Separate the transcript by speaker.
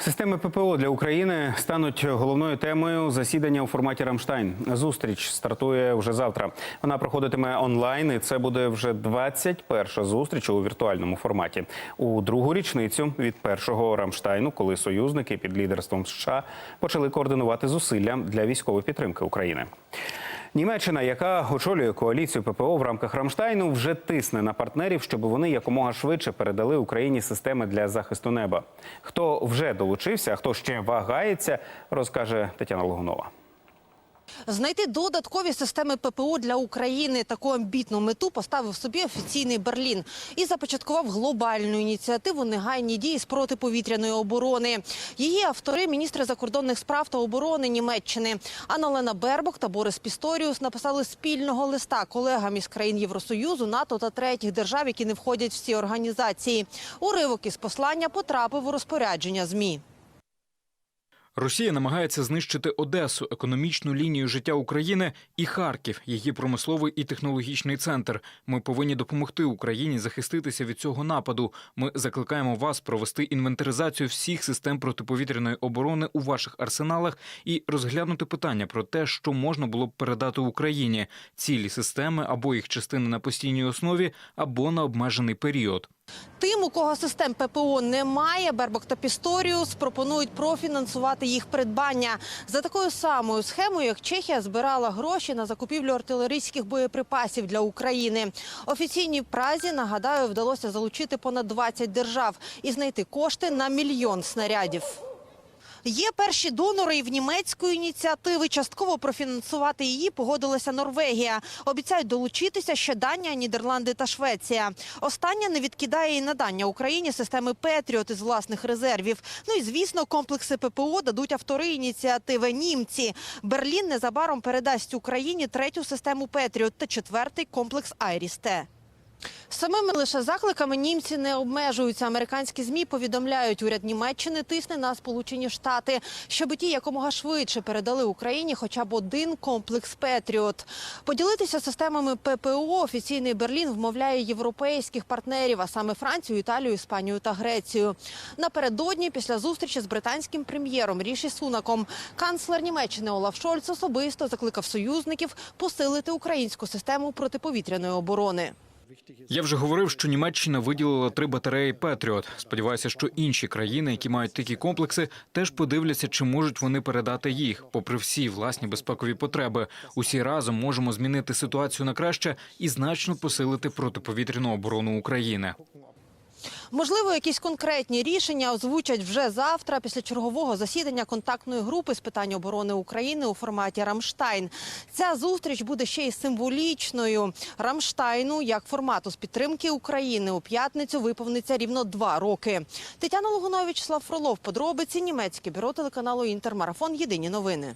Speaker 1: Системи ППО для України стануть головною темою засідання у форматі Рамштайн. Зустріч стартує вже завтра. Вона проходитиме онлайн, і це буде вже 21-ша зустріч у віртуальному форматі. У другу річницю від першого Рамштайну, коли союзники під лідерством США почали координувати зусилля для військової підтримки України. Німеччина, яка очолює коаліцію ППО в рамках Рамштайну, вже тисне на партнерів, щоб вони якомога швидше передали Україні системи для захисту неба. Хто вже долучився, а хто ще вагається, розкаже Тетяна Логунова.
Speaker 2: Знайти додаткові системи ППО для України таку амбітну мету поставив собі офіційний Берлін і започаткував глобальну ініціативу негайні дії з протиповітряної оборони. Її автори міністри закордонних справ та оборони Німеччини Анна-Лена Бербок та Борис Пісторіус написали спільного листа колегам із країн Євросоюзу, НАТО та третіх держав, які не входять в ці організації. Уривок із послання потрапив у розпорядження змі.
Speaker 3: Росія намагається знищити Одесу, економічну лінію життя України і Харків, її промисловий і технологічний центр. Ми повинні допомогти Україні захиститися від цього нападу. Ми закликаємо вас провести інвентаризацію всіх систем протиповітряної оборони у ваших арсеналах і розглянути питання про те, що можна було б передати Україні цілі системи або їх частини на постійній основі, або на обмежений період.
Speaker 2: Тим, у кого систем ППО немає, Бербок та Пісторіус пропонують профінансувати їх придбання за такою самою схемою, як Чехія збирала гроші на закупівлю артилерійських боєприпасів для України. Офіційній празі нагадаю, вдалося залучити понад 20 держав і знайти кошти на мільйон снарядів. Є перші донори і в німецької ініціативи. Частково профінансувати її погодилася Норвегія. Обіцяють долучитися ще Данія, Нідерланди та Швеція. Остання не відкидає і надання Україні системи Петріот із власних резервів. Ну і звісно, комплекси ППО дадуть автори ініціативи німці. Берлін незабаром передасть Україні третю систему Петріот та четвертий комплекс Айріс-Т. Самими лише закликами німці не обмежуються. Американські змі повідомляють, уряд Німеччини тисне на Сполучені Штати, щоб ті якомога швидше передали Україні хоча б один комплекс Петріот. Поділитися системами ППО офіційний Берлін вмовляє європейських партнерів, а саме Францію, Італію, Іспанію та Грецію. Напередодні, після зустрічі з британським прем'єром Ріші Сунаком, канцлер Німеччини Олаф Шольц особисто закликав союзників посилити українську систему протиповітряної оборони.
Speaker 3: Я вже говорив, що Німеччина виділила три батареї Петріот. Сподіваюся, що інші країни, які мають такі комплекси, теж подивляться, чи можуть вони передати їх, попри всі власні безпекові потреби. Усі разом можемо змінити ситуацію на краще і значно посилити протиповітряну оборону України.
Speaker 2: Можливо, якісь конкретні рішення озвучать вже завтра після чергового засідання контактної групи з питань оборони України у форматі Рамштайн. Ця зустріч буде ще й символічною. Рамштайну як формату з підтримки України у п'ятницю виповниться рівно два роки. Тетяна Логунович, Слав Фролов, подробиці німецьке бюро телеканалу Інтермарафон. Єдині новини.